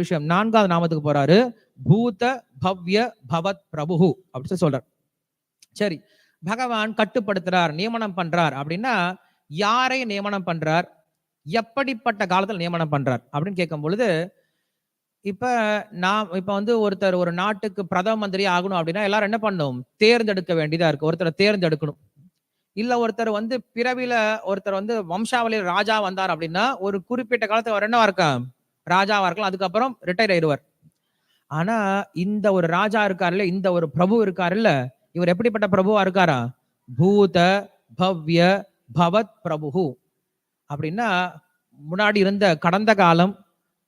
விஷயம். நான்காவது நாமத்துக்கு போறாரு. பூத பவ்ய பவத் பிரபு அப்படின்னு சொல்லி சொல்றார். சரி பகவான் கட்டுப்படுத்துறார் நியமனம் பண்றார் அப்படின்னா யாரை நியமனம் பண்றார்? எப்படிப்பட்ட காலத்தில் நியமனம் பண்றார்? அப்படின்னு கேட்கும் பொழுது இப்ப நான் இப்ப வந்து ஒருத்தர் ஒரு நாட்டுக்கு பிரதம மந்திரி ஆகணும் அப்படின்னா எல்லாரும் என்ன பண்ணும் தேர்ந்தெடுக்க வேண்டியதா இருக்கு. ஒருத்தரை தேர்ந்தெடுக்கணும். இல்ல ஒருத்தர் வந்து பிறவில ஒருத்தர் வந்து வம்சாவளியில் ராஜா வந்தார் அப்படின்னா ஒரு குறிப்பிட்ட காலத்துல அவர் என்னவா இருக்கா ராஜாவா இருக்கலாம் அதுக்கப்புறம் ரிட்டையர் ஆயிடுவார். ஆனா இந்த ஒரு ராஜா இருக்காருல்ல இந்த ஒரு பிரபு இருக்காருல்ல இவர் எப்படிப்பட்ட பிரபுவா இருக்காரா? பூத பவ்ய பவத் பிரபு அப்படின்னா முன்னாடி இருந்த கடந்த காலம்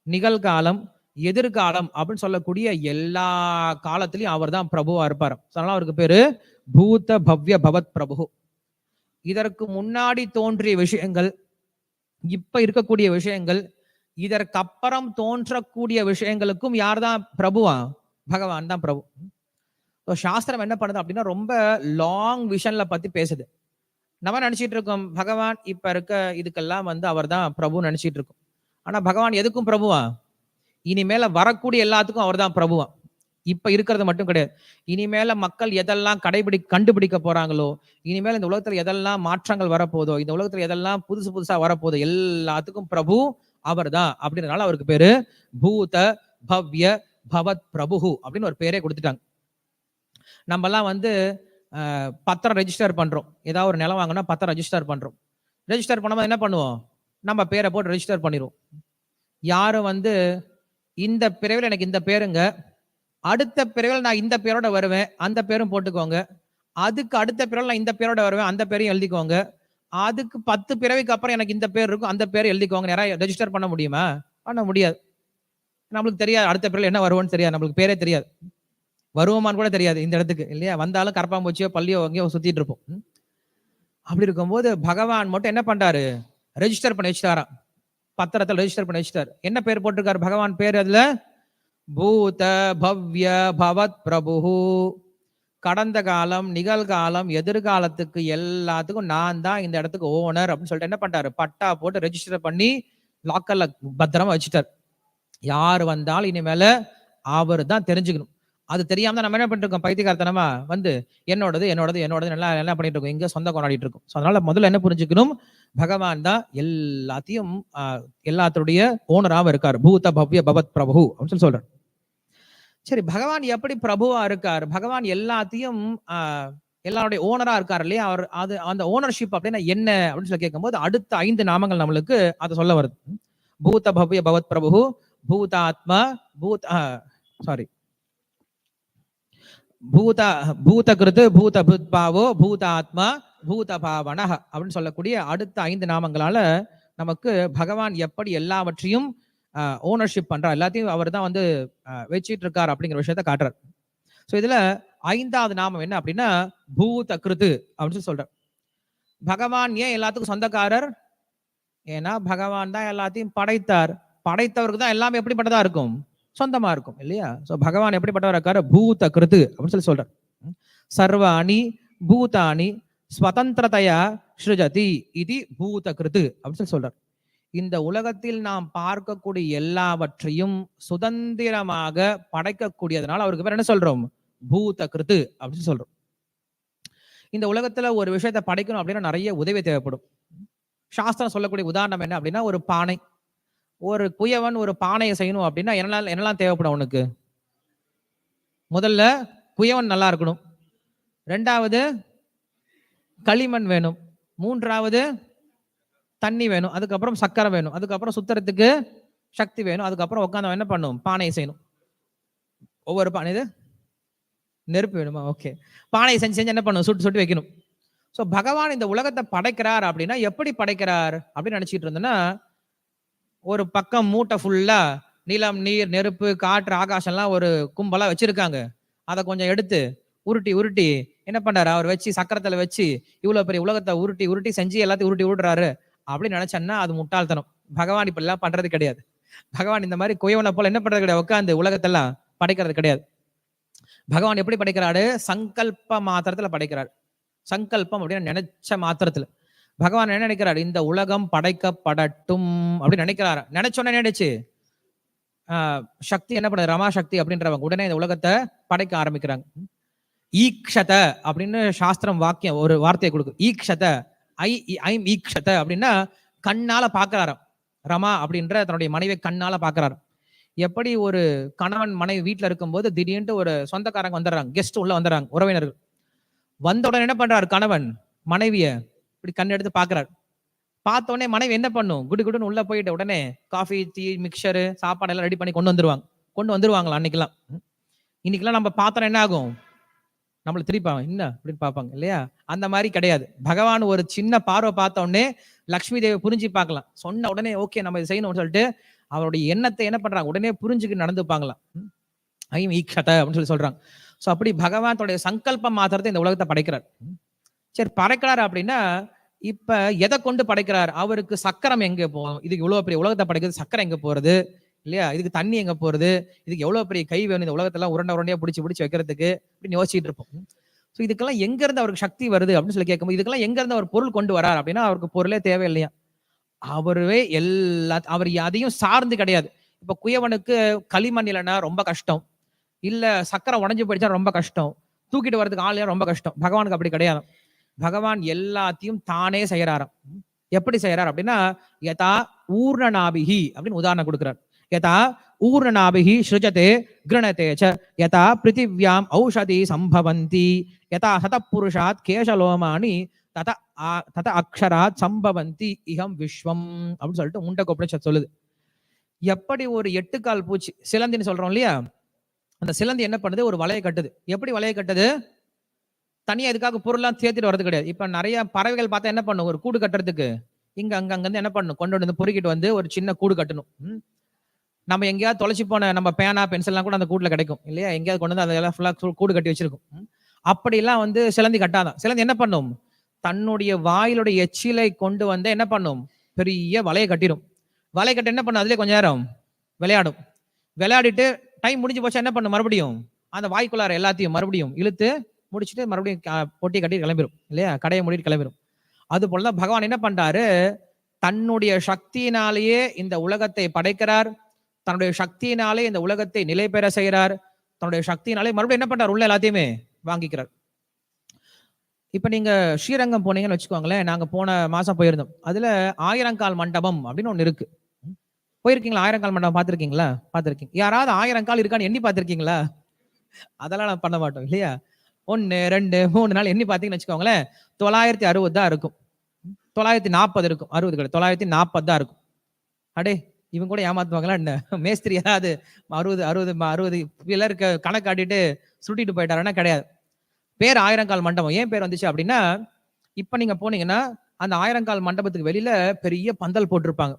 நிகழ்காலம் எதிர்காலம் அப்படின்னு சொல்லக்கூடிய எல்லா காலத்திலையும் அவர் தான் பிரபுவா இருப்பார். அதனால அவருக்கு பேரு பூத பவ்ய பவத் பிரபு இதற்கு முன்னாடி தோன்றிய விஷயங்கள் இப்ப இருக்கக்கூடிய விஷயங்கள் இதற்கப்புறம் தோன்றக்கூடிய விஷயங்களுக்கும் யார் தான் பிரபுவா? பகவான் தான் பிரபு. So, சாஸ்திரம் என்ன பண்ணுது அப்படின்னா ரொம்ப லாங் விஷன்ல பத்தி பேசுது. நம்ம நினைச்சிட்டு இருக்கோம் பகவான் இப்ப இருக்க இதுக்கெல்லாம் வந்து அவர் தான் பிரபு நினைச்சிட்டு இருக்கோம். ஆனா பகவான் எதுக்கும் பிரபுவா? இனிமேல வரக்கூடிய எல்லாத்துக்கும் அவர் தான் பிரபுவா. இப்ப இருக்கிறது மட்டும் கிடையாது. இனிமேல மக்கள் எதெல்லாம் கடைபிடி கண்டுபிடிக்க போறாங்களோ இனிமேல் இந்த உலகத்துல எதெல்லாம் மாற்றங்கள் வரப்போதோ இந்த உலகத்துல எதெல்லாம் புதுசு புதுசா வரப்போதோ எல்லாத்துக்கும் பிரபு அவர் தான் அப்படின்றனால அவருக்கு பேரு பூத பவ்ய பவத் பிரபு அப்படின்னு ஒரு பேரே கொடுத்துட்டாங்க. நம்மலாம் வந்து பத்திரம் ரெஜிஸ்டர் பண்றோம். ஏதாவது ஒரு நிலம் வாங்கினா பத்திரம் ரெஜிஸ்டர் பண்றோம். ரெஜிஸ்டர் பண்ணும்போது என்ன பண்ணுவோம்? நம்ம பேரை போட்டு ரெஜிஸ்டர் பண்ணிடுவோம் யாரும் வந்து இந்த பிறவில் எனக்கு இந்த பேருங்க அடுத்த பிறவில் நான் இந்த பேரோட வருவேன் அந்த பேரும் போட்டுக்கோங்க. அதுக்கு அடுத்த பிறவில் நான் இந்த பேரோட வருவேன் அந்த பேரையும் எழுதிக்கோங்க. அதுக்கு பத்து பிறவிக்கு அப்புறம் எனக்கு இந்த பேர் இருக்கும். அந்த பேர் எழுதிக்கோங்க. நிறைய ரெஜிஸ்டர் பண்ண முடியுமா? பண்ண முடியாது. நம்மளுக்கு தெரியாது. அடுத்த பிறவில் என்ன வருவோம்னு தெரியாது. நம்மளுக்கு பேரே தெரியாது. வருவோமான்னு கூட தெரியாது இந்த இடத்துக்கு. இல்லையா? வந்தாலும் கரப்பாம்பூச்சியோ பள்ளியோ அங்கேயோ சுத்திட்டு இருப்போம். அப்படி இருக்கும்போது பகவான் மட்டும் என்ன பண்றாரு? ரெஜிஸ்டர் பண்ணி வச்சுட்டாராம். பத்திரத்தில் ரெஜிஸ்டர் பண்ணி வச்சுட்டாரு. என்ன பேர் போட்டிருக்காரு பகவான்? பேர் அதுல? பூத பவ்ய பவத் பிரபு கடந்த காலம் நிகழ்காலம் எதிர்காலத்துக்கு எல்லாத்துக்கும் நான் தான் இந்த இடத்துக்கு ஓனர் அப்படின்னு சொல்லிட்டு என்ன பண்ணிட்டாரு பட்டா போட்டு ரெஜிஸ்டர் பண்ணி லாக்கர்ல பத்திரமா வச்சுட்டார். யார் வந்தாலும் இனிமேல அவர் தான் தெரிஞ்சுக்கணும். அது தெரியாம தான் நம்ம என்ன பண்ணிட்டு இருக்கோம்? பைத்தியகாரத்தனமா வந்து என்னோடது என்னோடது என்னோடது நல்லா என்ன பண்ணிட்டு இருக்கோம். இங்க சொந்த கொண்டாடிட்டு இருக்கோம். So, அதனால முதல்ல என்ன புரிஞ்சுக்கணும்? பகவான் தான் எல்லாத்தையும் எல்லாத்துடைய ஓனராகவும் இருக்கார். பூத பவ்ய பவத் பிரபு அப்படின்னு சொல்லி சொல்றாரு. சரி பகவான் எப்படி பிரபுவா இருக்கார்? பகவான் எல்லாத்தையும் எல்லாருடைய ஓனரா இருக்கார் இல்லையா? அவர் அது அந்த ஓனர்ஷிப் அப்படின்னா என்ன அப்படின்னு சொல்லி கேட்கும்போது அடுத்த ஐந்து நாமங்கள் நம்மளுக்கு அதை சொல்ல வருது. பூத பவ்ய பவத் பிரபு பூதாத்மா பூத் சாரி பூத பூத கிருத்து பூத புத்பாவோ பூதாத்மா பூத பாவனஹ அப்படின்னு சொல்லக்கூடிய அடுத்த ஐந்து நாமங்களால நமக்கு பகவான் எப்படி எல்லாவற்றையும் ஓனர்ஷிப் பண்றா எல்லாத்தையும் அவர் தான் வந்து வச்சுட்டு வச்சிட்டு இருக்கார் அப்படிங்கிற விஷயத்த காட்டுறார். ஸோ இதுல ஐந்தாவது நாமம் என்ன அப்படின்னா பூத கிருத்து அப்படின்னு சொல்லி சொல்றார். பகவான் ஏன் எல்லாத்துக்கும் சொந்தக்காரர்? ஏன்னா பகவான் தான் எல்லாத்தையும் படைத்தார். படைத்தவருக்கு தான் எல்லாமே எப்படிப்பட்டதா இருக்கும்? சொந்தமா இருக்கும் இல்லையா? ஸோ பகவான் எப்படிப்பட்டவர் இருக்காரு? பூத கிருத்து அப்படின்னு சொல்லி சொல்றார். சர்வாணி பூதானி ஸ்வதந்திரதையா ஸ்ருஜதி இது பூத கிருத்து அப்படின்னு சொல்லி சொல்றார். இந்த உலகத்தில் நாம் பார்க்கக்கூடிய எல்லாவற்றையும் சுதந்திரமாக படைக்கக்கூடியதுனால அவருக்கு பேர் என்ன சொல்றோம்? பூத கிருத்து அப்படின்னு சொல்றோம். இந்த உலகத்துல ஒரு விஷயத்தை படைக்கணும் அப்படின்னா நிறைய உதவி தேவைப்படும். சாஸ்திரம் சொல்லக்கூடிய உதாரணம் என்ன அப்படின்னா ஒரு பானை. ஒரு குயவன் ஒரு பானையை செய்யணும் அப்படின்னா என்னெல்லாம் என்னெல்லாம் தேவைப்படும் அவனுக்கு? முதல்ல குயவன் நல்லா இருக்கணும். ரெண்டாவது களிமண் வேணும். மூன்றாவது தண்ணி வேணும் அதுக்கப்புறம் சக்கரை வேணும் அதுக்கப்புறம் சுத்தறதுக்கு சக்தி வேணும் அதுக்கப்புறம் உட்காந்து என்ன பண்ணும்? பானையை செய்யணும். ஒவ்வொரு பானை இது நெருப்பு வேணுமா? ஓகே. பானையை செஞ்சு செஞ்சு என்ன பண்ணும்? சுட்டு சுட்டு வைக்கணும். ஸோ பகவான் இந்த உலகத்தை படைக்கிறார் அப்படின்னா எப்படி படைக்கிறார் அப்படின்னு நினச்சிக்கிட்டு இருந்தோன்னா ஒரு பக்கம் மூட்டை ஃபுல்லாக நிலம் நீர் நெருப்பு காற்று ஆகாசம்லாம் ஒரு கும்பலாக வச்சுருக்காங்க. அதை கொஞ்சம் எடுத்து உருட்டி உருட்டி என்ன பண்ணுறாரு அவர் வச்சு சக்கரத்தில் வச்சு இவ்வளோ பெரிய உலகத்தை உருட்டி உருட்டி செஞ்சு எல்லாத்தையும் உருட்டி விடுறாரு அப்படின்னு நினைச்சேன்னா அது முட்டாள்தனம். பகவான் இப்படிலாம் பண்றது கிடையாது. பகவான் இந்த மாதிரி குயவனை போல என்ன பண்றது கிடையாது? உட்காந்து உலகத்தெல்லாம் படைக்கிறது கிடையாது. பகவான் எப்படி படைக்கிறாரு? சங்கல்ப மாத்திரத்துல படைக்கிறார். சங்கல்பம் அப்படின்னு நினைச்ச மாத்திரத்துல. பகவான் என்ன நினைக்கிறார்? இந்த உலகம் படைக்கப்படட்டும் அப்படின்னு நினைக்கிறாரு. நினைச்சோன்னே நினைச்சு சக்தி என்ன பண்ணுது? ரமா சக்தி அப்படின்றவங்க உடனே இந்த உலகத்தை படைக்க ஆரம்பிக்கிறாங்க. ஈக்ஷத அப்படின்னு சாஸ்திரம் வாக்கியம் ஒரு வார்த்தையை கொடுக்கும் ஈக்ஷத ஐ ஐம் ஈக்ஷத அப்படின்னா கண்ணால பாக்குறாராம் ரமா அப்படின்ற தன்னுடைய மனைவியை கண்ணால பாக்குறாரு எப்படி ஒரு கணவன் மனைவி வீட்டுல இருக்கும்போது திடீர்னு ஒரு சொந்தக்காரங்க வந்துடுறாங்க. கெஸ்ட் உள்ள வந்துடுறாங்க உறவினர்கள். வந்த உடனே என்ன பண்றாரு கணவன் மனைவிய இப்படி கண் எடுத்து பாக்குறாரு பார்த்த உடனே மனைவி என்ன பண்ணும்? குடு குடுன்னு உள்ள போயிட்டு உடனே காஃபி டீ மிக்சரு சாப்பாடு எல்லாம் ரெடி பண்ணி கொண்டு வந்துருவாங்க. கொண்டு வந்துருவாங்களா அன்னைக்கெல்லாம்? இன்னைக்கெல்லாம் நம்ம பார்த்தோம் என்ன ஆகும்? நம்மள திருப்பாங்க. என்ன? அப்படின்னு பார்ப்பாங்க. இல்லையா? அந்த மாதிரி கிடையாது. பகவான் ஒரு சின்ன பார்வை பார்த்த உடனே லக்ஷ்மி தேவி புரிஞ்சு பார்க்கலாம். சொன்ன உடனே ஓகே நம்ம இதை செய்யணும்னு சொல்லிட்டு அவருடைய எண்ணத்தை என்ன பண்றாங்க? உடனே புரிஞ்சுக்கு நடந்துப்பாங்களாம் ஐம் ஈக்ஷத அப்படின்னு சொல்லி சொல்றாங்க. ஸோ அப்படி பகவான் சங்கல்பம் மாத்திரத்தை இந்த உலகத்தை படைக்கிறார். சரி படைக்கிறார் அப்படின்னா இப்ப எதை கொண்டு படைக்கிறார்? அவருக்கு சக்கரம் எங்க போகும்? இதுக்கு இவ்வளவு பெரிய உலகத்தை படைக்கிறது சக்கரம் எங்க போறது? இல்லையா? இதுக்கு தண்ணி எங்க போறது? இதுக்கு எவ்வளவு பெரிய கை வேணும்? இந்த உலகத்தெல்லாம் உருண்டை உரண்டையா பிடிச்சி பிடிச்சி வைக்கிறதுக்கு அப்படின்னு யோசிச்சுட்டு இருப்போம். ஸோ இதுக்கெல்லாம் எங்க இருந்து அவருக்கு சக்தி வருது அப்படின்னு சொல்லி கேட்கும்போது இதுக்கெல்லாம் எங்க இருந்து அவர் பொருள் கொண்டு வரார் அப்படின்னா அவருக்கு பொருளே தேவையில்லையா? அவருவே எல்லா அவர் அதையும் சார்ந்து கிடையாது. இப்ப குயவனுக்கு களிமண் இல்லைன்னா ரொம்ப கஷ்டம். இல்ல சக்கரை உடஞ்சு போயிடுச்சா ரொம்ப கஷ்டம். தூக்கிட்டு வரதுக்கு ஆள் ரொம்ப கஷ்டம். பகவானுக்கு அப்படி கிடையாது. பகவான் எல்லாத்தையும் தானே செய்யறாராம் எப்படி செய்யறார் அப்படின்னா யதா ஊர்ணநாபிகி அப்படின்னு உதாரணம் கொடுக்குறார். யதா ஊர்ணநாபிகி ஸ்ருஜதே கிரணதே ச யதா பிருத்திவியாம் ஔஷதி சம்பவந்தி யதா சதப்புருஷாத் கேசலோமானி தத தத அக்ஷராத் சம்பவந்தி இகம் விஸ்வம் அப்படின்னு சொல்லிட்டு உண்ட உபனிஷத் சொல்லுது. எப்படி ஒரு எட்டுக்கால் பூச்சி சிலந்தின்னு சொல்றோம் இல்லையா? அந்த சிலந்தி என்ன பண்ணுது? ஒரு வலையை கட்டுது. எப்படி வலையை கட்டுது? தனியா இதுக்காக பொருள்லாம் சேர்த்துட்டு வரது கிடையாது. இப்ப நிறைய பறவைகள் பார்த்தா என்ன பண்ணும்? ஒரு கூடு கட்டுறதுக்கு. இங்க அங்க அங்க இருந்து என்ன பண்ணும்? கொண்டு வந்து பொறுக்கிட்டு வந்து ஒரு சின்ன கூடு கட்டணும். நம்ம எங்கேயாவது தொலைச்சி போன நம்ம பேனா பென்சில்லாம் கூட அந்த கூட்டில் கிடைக்கும். இல்லையா? எங்கேயாவது கொண்டு வந்து அதெல்லாம் ஃபுல்லாக கூடு கட்டி வச்சிருக்கும். அப்படிலாம் வந்து சிலந்தி கட்டாதான். சிலந்தி என்ன பண்ணும்? தன்னுடைய வாயிலுடைய எச்சிலை கொண்டு வந்து என்ன பண்ணும்? பெரிய வலையை கட்டிடும். வலை கட்டி என்ன பண்ணும்? அதுலேயே கொஞ்ச நேரம் விளையாடும். விளையாடிட்டு டைம் முடிஞ்சு போச்சா என்ன பண்ணும்? மறுபடியும் அந்த வாய்க்குள்ளார எல்லாத்தையும் மறுபடியும் இழுத்து முடிச்சுட்டு மறுபடியும் க- பொட்டி கட்டி கிளம்பிடும் இல்லையா? கடையை மூடிட்டு கிளம்பிடும் அது போலதான் பகவான் என்ன பண்றாரு? தன்னுடைய சக்தியினாலேயே இந்த உலகத்தை படைக்கிறார். தன்னுடைய சக்தியினாலே இந்த உலகத்தை நிலை பெற செய்கிறார். தன்னுடைய சக்தியினாலே மறுபடியும் என்ன பண்றார்? உள்ள எல்லாத்தையுமே வாங்கிக்கிறார். இப்ப நீங்க ஸ்ரீரங்கம் போனீங்கன்னு வச்சுக்கோங்களேன் நாங்க போன மாசம் போயிருந்தோம். அதுல ஆயிரங்கால் மண்டபம் அப்படின்னு ஒண்ணு இருக்கு. போயிருக்கீங்களா? ஆயிரங்கால் மண்டபம் பார்த்துருக்கீங்களா? பார்த்துருக்கீங்க. யாராவது ஆயிரங்கால் இருக்கான்னு எண்ணி பார்த்துருக்கீங்களா? அதெல்லாம் நான் பண்ண மாட்டோம் இல்லையா? ஒன்னு ரெண்டு மூணு நாள் எண்ணி பார்த்தீங்கன்னு வச்சுக்கோங்களேன் தொள்ளாயிரத்தி அறுபது தான் இருக்கும். தொள்ளாயிரத்தி நாற்பது இருக்கும். அறுபது கிடையாது. தொள்ளாயிரத்தி நாற்பது தான் இருக்கும். அடே இவங்க கூட ஏமாத்துவாங்களா? என்ன? மேஸ்திரி ஏதாவது அறுபது அறுபது அறுபது பில்லருக்கு கணக்கு காட்டிட்டு சுட்டிட்டு போயிட்டாருன்னா கிடையாது. பேர் ஆயிரங்கால் மண்டபம். ஏன் பேர் வந்துச்சு அப்படின்னா இப்போ நீங்கள் போனீங்கன்னா அந்த ஆயிரங்கால் மண்டபத்துக்கு வெளியில பெரிய பந்தல் போட்டிருப்பாங்க.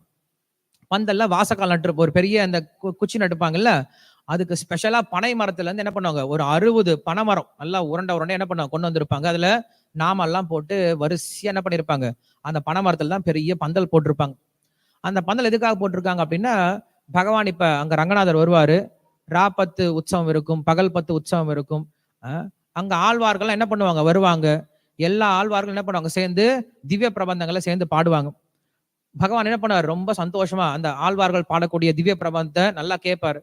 பந்தல்ல வாசக்கால் நட்டு ஒரு பெரிய அந்த கு- குச்சி நட்டுப்பாங்கல்ல அதுக்கு ஸ்பெஷலா பனை மரத்துல இருந்து என்ன பண்ணுவாங்க? ஒரு அறுபது பனை மரம் நல்லா உருண்டை உருண்டை என்ன பண்ணுவாங்க? கொண்டு வந்திருப்பாங்க. அதுல நாமெல்லாம் போட்டு வரிசையா என்ன பண்ணிருப்பாங்க? அந்த பனை மரத்துல தான் பெரிய பந்தல் போட்டிருப்பாங்க. அந்த பந்தல் எதுக்காக போட்டிருக்காங்க அப்படின்னா பகவான் இப்ப அங்க ரங்கநாதர் வருவாரு. ரா பத்து உற்சவம் இருக்கும் பகல் பத்து உற்சவம் இருக்கும். அங்க ஆழ்வார்கள் என்ன பண்ணுவாங்க? வருவாங்க. எல்லா ஆழ்வார்களும் என்ன பண்ணுவாங்க? சேர்ந்து திவ்ய பிரபந்தங்களை சேர்ந்து பாடுவாங்க. பகவான் என்ன பண்ணுவார்? ரொம்ப சந்தோஷமா அந்த ஆழ்வார்கள் பாடக்கூடிய திவ்ய பிரபந்தத்தை நல்லா கேட்பாரு.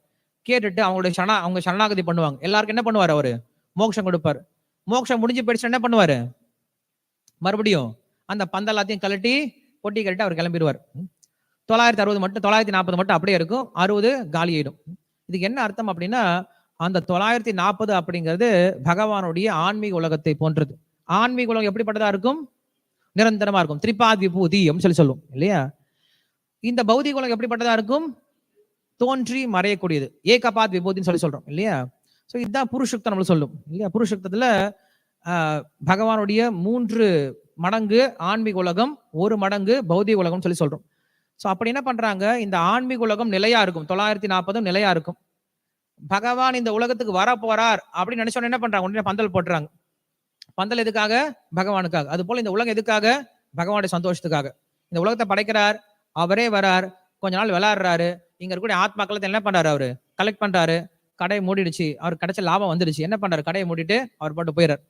கேட்டுட்டு அவங்களுடைய சனா அவங்க சரணாகதி பண்ணுவாங்க. எல்லாருக்கும் என்ன பண்ணுவார் அவரு? மோட்சம் கொடுப்பாரு. மோட்சம் முடிஞ்சு போயிடுச்சு என்ன பண்ணுவாரு? மறுபடியும் அந்த பந்தல் எல்லாத்தையும் கழட்டி பொட்டி கழட்டி அவர் கிளம்பிடுவார். ம். தொள்ளாயிரத்தி அறுபது மட்டும் தொள்ளாயிரத்தி நாற்பது மட்டும் அப்படியே இருக்கும். அறுபது காலியிடும் இதுக்கு என்ன அர்த்தம் அப்படின்னா அந்த தொள்ளாயிரத்தி நாற்பது அப்படிங்கிறது பகவானுடைய ஆன்மீக உலகத்தை போன்றது. ஆன்மீக உலகம் எப்படிப்பட்டதா இருக்கும்? நிரந்தரமா இருக்கும். திரிபாதி விபூதி சொல்லி சொல்லுவோம் இல்லையா? இந்த பௌதிக உலகம் எப்படிப்பட்டதா இருக்கும்? தோன்றி மறையக்கூடியது. ஏகபாத் விபூதின்னு சொல்லி சொல்றோம் இல்லையா? ஸோ இதுதான் புருஷுக்தம் நம்மள சொல்லும் இல்லையா? புருஷுக்தத்துல பகவானுடைய மூன்று மடங்கு ஆன்மீக உலகம் ஒரு மடங்கு பௌதிக உலகம்னு சொல்லி சொல்றோம். ஸோ அப்படி என்ன பண்றாங்க? இந்த ஆன்மீக உலகம் நிலையா இருக்கும். தொள்ளாயிரத்தி நாற்பதும் நிலையா இருக்கும். பகவான் இந்த உலகத்துக்கு வர போறார் அப்படின்னு நினைச்சோன்னு என்ன பண்றாங்க? உடனே பந்தல் போட்டுறாங்க. பந்தல் எதுக்காக? பகவானுக்காக. அது போல இந்த உலகம் எதுக்காக? பகவானுடைய சந்தோஷத்துக்காக. இந்த உலகத்தை படைக்கிறார். அவரே வரார். கொஞ்ச நாள் விளையாடுறாரு. இங்க இருக்கக்கூடிய ஆத்மாக்களை என்ன பண்றாரு அவரு? கலெக்ட் பண்றாரு. கடையை மூடிடுச்சு. அவர் கிடைச்ச லாபம் வந்துடுச்சு. என்ன பண்றாரு? கடையை மூடிட்டு அவர் பாட்டு போயிடுறாரு.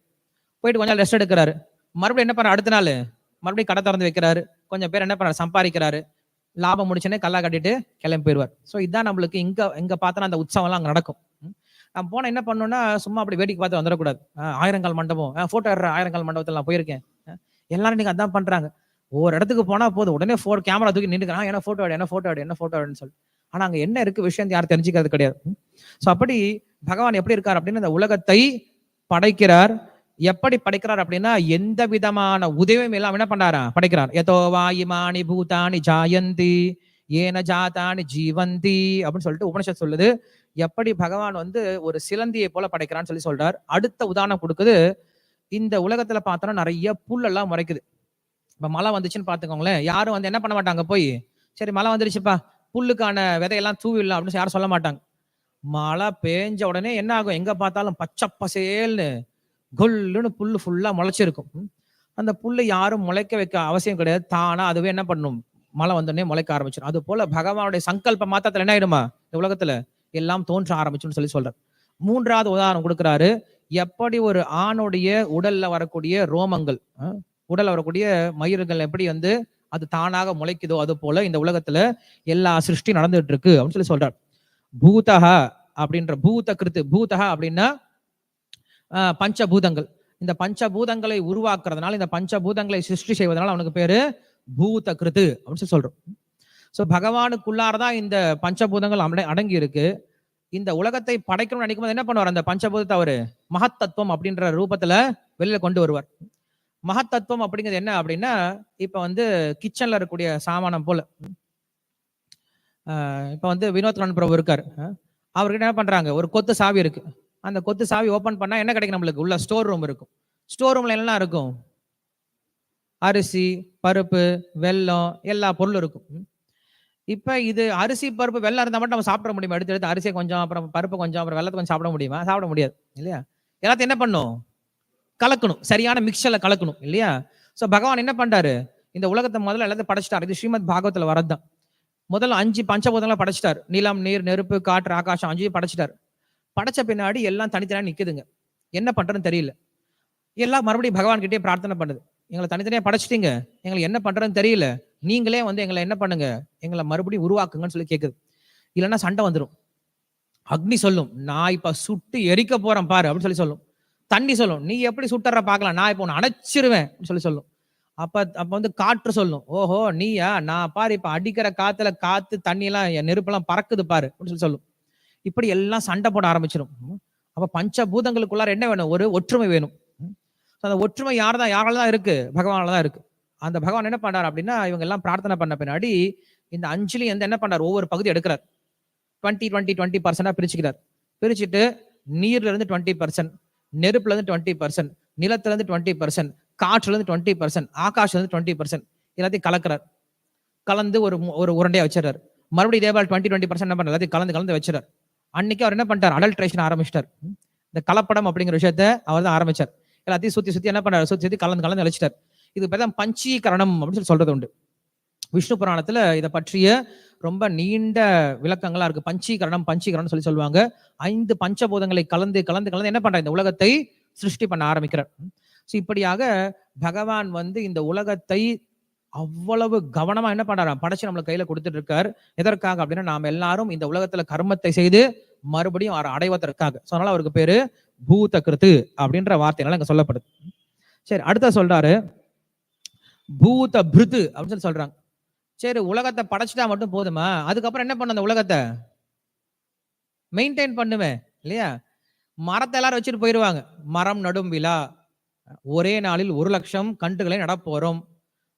போயிட்டு கொஞ்சம் ரெஸ்ட் எடுக்கிறாரு. மறுபடியும் என்ன பண்றாரு? அடுத்த நாள் மறுபடியும் கடை திறந்து வைக்கிறாரு. கொஞ்சம் பேர் என்ன பண்றாரு? சம்பாதிக்கிறாரு. லாபம் முடிச்சனே கல்லா கட்டிட்டு கிளம்பி போயிடுவார். ஸோ இதுதான் நம்மளுக்கு இங்க இங்க பார்த்தா அந்த உற்சவம்லாம் அங்கே நடக்கும். நான் போனால் என்ன பண்ணோம்னா சும்மா அப்படி வேடிக்கை பார்த்து வந்துடக்கூடாது. ஆயிரங்கால் மண்டபம். போட்டோ எடுற ஆயிரங்கால் மண்டபத்தில் நான் போயிருக்கேன். எல்லாரும் நீங்க அதான் பண்றாங்க. ஒரு இடத்துக்கு போனா போதும். உடனே ஃபோ கேமரா தூக்கி நின்றுக்கிறான் என்ன போட்டோ எடு என்ன போட்டோ எடு என்ன போட்டோ எடுன்னு சொல்லி ஆனா அங்க என்ன இருக்கு விஷயம் யாரும் தெரிஞ்சுக்கிறது கிடையாது. ஸோ அப்படி பகவான் எப்படி இருக்கார் அப்படின்னு அந்த உலகத்தை படைக்கிறார். எப்படி படைக்கிறார் அப்படின்னா எந்த விதமான உதவியும் எல்லாம் என்ன பண்றாரா படைக்கிறார். எதோ வாயுமானி பூதானி ஜாயந்தி ஏன ஜாதானி ஜீவந்தி அப்படின்னு சொல்லிட்டு உபனிஷத் சொல்லுது. எப்படி பகவான் வந்து ஒரு சிலந்தியை போல படைக்கிறான்னு சொல்லி சொல்றார். அடுத்த உதாரணம் கொடுக்குது. இந்த உலகத்துல பார்த்தோன்னா நிறைய புல்லெல்லாம் முறைக்குது இப்ப மழை வந்துச்சுன்னு பாத்துக்கோங்களேன் யாரும் வந்து என்ன பண்ண மாட்டாங்க போய்? சரி மழை வந்துருச்சுப்பா. புல்லுக்கான விதையெல்லாம் தூவிடலாம் அப்படின்னு யாரும் சொல்ல மாட்டாங்க. மழை பேஞ்ச உடனே என்ன ஆகும்? எங்க பார்த்தாலும் பச்சை பசேல்னு கொல்லுன்னு புல்லு ஃபுல்லா முளைச்சிருக்கும். அந்த புல்லை யாரும் முளைக்க வைக்க அவசியம் கிடையாது. தானா அதுவே என்ன பண்ணும்? மழை வந்தோடனே முளைக்க ஆரம்பிச்சிடும் அது போல பகவானுடைய சங்கல்ப மாத்தத்துல என்ன ஆயிடுமா? இந்த உலகத்துல எல்லாம் தோன்ற ஆரம்பிச்சுன்னு சொல்லி சொல்றார். மூன்றாவது உதாரணம் கொடுக்குறாரு. எப்படி ஒரு ஆணுடைய உடல்ல வரக்கூடிய ரோமங்கள் உடல்ல வரக்கூடிய மயிர்கள் எப்படி வந்து அது தானாக முளைக்குதோ அது போல இந்த உலகத்துல எல்லா சிருஷ்டி நடந்துட்டு இருக்கு அப்படின்னு சொல்லி சொல்றார். பூதக அப்படின்ற பூத கிருத்து பூதஹா அப்படின்னா பஞ்சபூதங்கள். இந்த பஞ்சபூதங்களை உருவாக்குறதுனால இந்த பஞ்சபூதங்களை சிருஷ்டி செய்வதனால அவனுக்கு பேரு பூத கிருது அப்படின்னு சொல்லி சொல்றோம். ஸோ பகவானுக்குள்ளாரதான் இந்த பஞ்சபூதங்கள் அடை- அடங்கி இருக்கு இந்த உலகத்தை படைக்கணும்னு நினைக்கும் போது என்ன பண்ணுவார்? அந்த பஞ்சபூதத்தை அவரு மகத்தத்துவம் அப்படின்ற ரூபத்துல வெளியில கொண்டு வருவார். மகத்தத்துவம் அப்படிங்கிறது என்ன அப்படின்னா இப்ப வந்து கிச்சன்ல இருக்கக்கூடிய சாமானம் போல. இப்போ இப்ப வந்து வினோத் பிரபு இருக்கார். அவர்கிட்ட என்ன பண்றாங்க? ஒரு கொத்து சாவி இருக்கு. அந்த கொத்து சாவி ஓப்பன் பண்ணால் என்ன கிடைக்கும் நம்மளுக்கு? உள்ள ஸ்டோர் ரூம் இருக்கும். ஸ்டோர் ரூமில் என்னெல்லாம் இருக்கும்? அரிசி பருப்பு வெல்லம் எல்லா பொருளும் இருக்கும். இப்போ இது அரிசி பருப்பு வெள்ளம் இருந்தால் மட்டும் நம்ம சாப்பிட முடியுமா? எடுத்து எடுத்து அரிசி கொஞ்சம் அப்புறம் பருப்பு கொஞ்சம் அப்புறம் வெள்ளத்தை கொஞ்சம் சாப்பிட முடியுமா? சாப்பிட முடியாது இல்லையா? எல்லாத்தையும் என்ன பண்ணும்? கலக்கணும். சரியான மிக்சரில் கலக்கணும் இல்லையா? ஸோ பகவான் என்ன பண்ணுறாரு இந்த உலகத்தை முதல்ல எல்லாத்தையும் படைச்சிட்டார். இது ஸ்ரீமத் பாகவத்துல வரதுதான் முதல்ல அஞ்சு பஞ்சபூதங்களை படைச்சிட்டார். நிலம் நீர் நெருப்பு காற்று ஆகாசம் அஞ்சையும் படைச்சிட்டார். படைச்ச பின்னாடி எல்லாம் தனித்தனியாக நிற்குதுங்க என்ன பண்ணுறதுன்னு தெரியல. எல்லாம் மறுபடியும் பகவான்கிட்டே பிரார்த்தனை பண்ணுது. எங்களை தனித்தனியாக படைச்சிட்டீங்க. எங்களை என்ன பண்ணுறதுன்னு தெரியல. நீங்களே வந்து எங்களை என்ன பண்ணுங்க? எங்களை மறுபடியும் உருவாக்குங்கன்னு சொல்லி கேட்குது இல்லைன்னா சண்டை வந்துடும் அக்னி சொல்லும் நான் இப்போ சுட்டு எரிக்க போகிறேன் பாரு அப்படின்னு சொல்லி சொல்லும். தண்ணி சொல்லும் நீ எப்படி சுட்டுற பார்க்கலாம்? நான் இப்போ உன்னை அணைச்சிருவேன் அப்படின்னு சொல்லி சொல்லும். அப்ப அப்ப வந்து காற்று சொல்லும் ஓஹோ நீயா? நான் பாரு இப்ப அடிக்கிற காத்துல காத்து தண்ணி எல்லாம் என் நெருப்பெல்லாம் பறக்குது பாரு அப்படின்னு சொல்லி சொல்லும். இப்படி எல்லாம் சண்டை போட ஆரம்பிச்சிடும் அப்போ அப்ப பஞ்சபூதங்களுக்குள்ளார என்ன வேணும்? ஒரு ஒற்றுமை வேணும். அந்த ஒற்றுமை யார் தான் யாரால தான் இருக்கு? பகவானால தான் இருக்கு. அந்த பகவான் என்ன பண்றாரு அப்படின்னா இவங்க எல்லாம் பிரார்த்தனை பண்ண பின்னாடி இந்த அஞ்சலி வந்து என்ன பண்றாரு? ஒவ்வொரு பகுதி எடுக்கிறார். டுவெண்ட்டி டுவெண்ட்டி டுவெண்ட்டி பர்சன்டா பிரிச்சுக்கிறார். பிரிச்சுட்டு நீர்ல இருந்து டுவெண்ட்டி பர்சன்ட் நெருப்புல இருந்து டுவெண்ட்டி பர்சன்ட் நிலத்துல இருந்து டுவெண்ட்டி பர்சன்ட் காற்றுல இருந்து டுவெண்ட்டி பர்சன்ட் ஆகாஷ்ல இருந்து டுவெண்ட்டி பர்சன்ட் எல்லாத்தையும் கலக்கிறார். கலந்து ஒரு ஒரு உருண்டையா வச்சிடறாரு. மறுபடியும் இதே டுவெண்ட்டி டுவெண்ட்டி பர்சன்ட் என்ன பண்றாரு? எல்லாத்தையும் கலந்து கலந்து வச்சிடறாரு. அன்னைக்கு அவர் என்ன பண்ணிட்டார்? அடல்ட்ரேஷன் ஆரம்பிச்சிட்டார். இந்த கலப்படம் அப்படிங்கிற விஷயத்த அவர் தான் ஆரம்பிச்சார். எல்லாத்தையும் சுத்தி சுத்தி என்ன பண்ணார்? சுத்தி சுத்தி கலந்து கலந்து அழைச்சிட்டார். இது பேர் தான் பஞ்சீகரணம் அப்படின்னு சொல்லி சொல்றது உண்டு. விஷ்ணு புராணத்துல இதை பற்றிய ரொம்ப நீண்ட விளக்கங்களா இருக்கு. பஞ்சீகரணம் பஞ்சீகரணம் சொல்லி சொல்லுவாங்க. ஐந்து பஞ்சபூதங்களை கலந்து கலந்து கலந்து என்ன பண்ற இந்த உலகத்தை சிருஷ்டி பண்ண ஆரம்பிக்கிறார். ஸோ இப்படியாக பகவான் வந்து இந்த உலகத்தை அவ்வளவு கவனமா என்ன பண்றாரு படைச்சு நம்மளுக்கு கையில கொடுத்துட்டு இருக்காரு எதற்காக அப்படின்னா நாம் எல்லாரும் இந்த உலகத்துல கர்மத்தை செய்து மறுபடியும் அடைவதற்காக. ஸோ அதனால அவருக்கு பேரு பூத கிருத்து அப்படின்ற வார்த்தையினால இங்க சொல்லப்படுது. சரி அடுத்த சொல்றாரு பூத பிருது அப்படின்னு சொல்லி சொல்றாங்க. சரி உலகத்தை படைச்சிட்டா மட்டும் போதுமா? அதுக்கப்புறம் என்ன பண்ண அந்த உலகத்தை? மெயின்டைன் பண்ணுவேன் இல்லையா? மரத்தை எல்லாரும் வச்சுட்டு போயிடுவாங்க மரம் நடும் விழா. ஒரே நாளில் ஒரு லட்சம் கண்டுகளை நடப்போறோம்.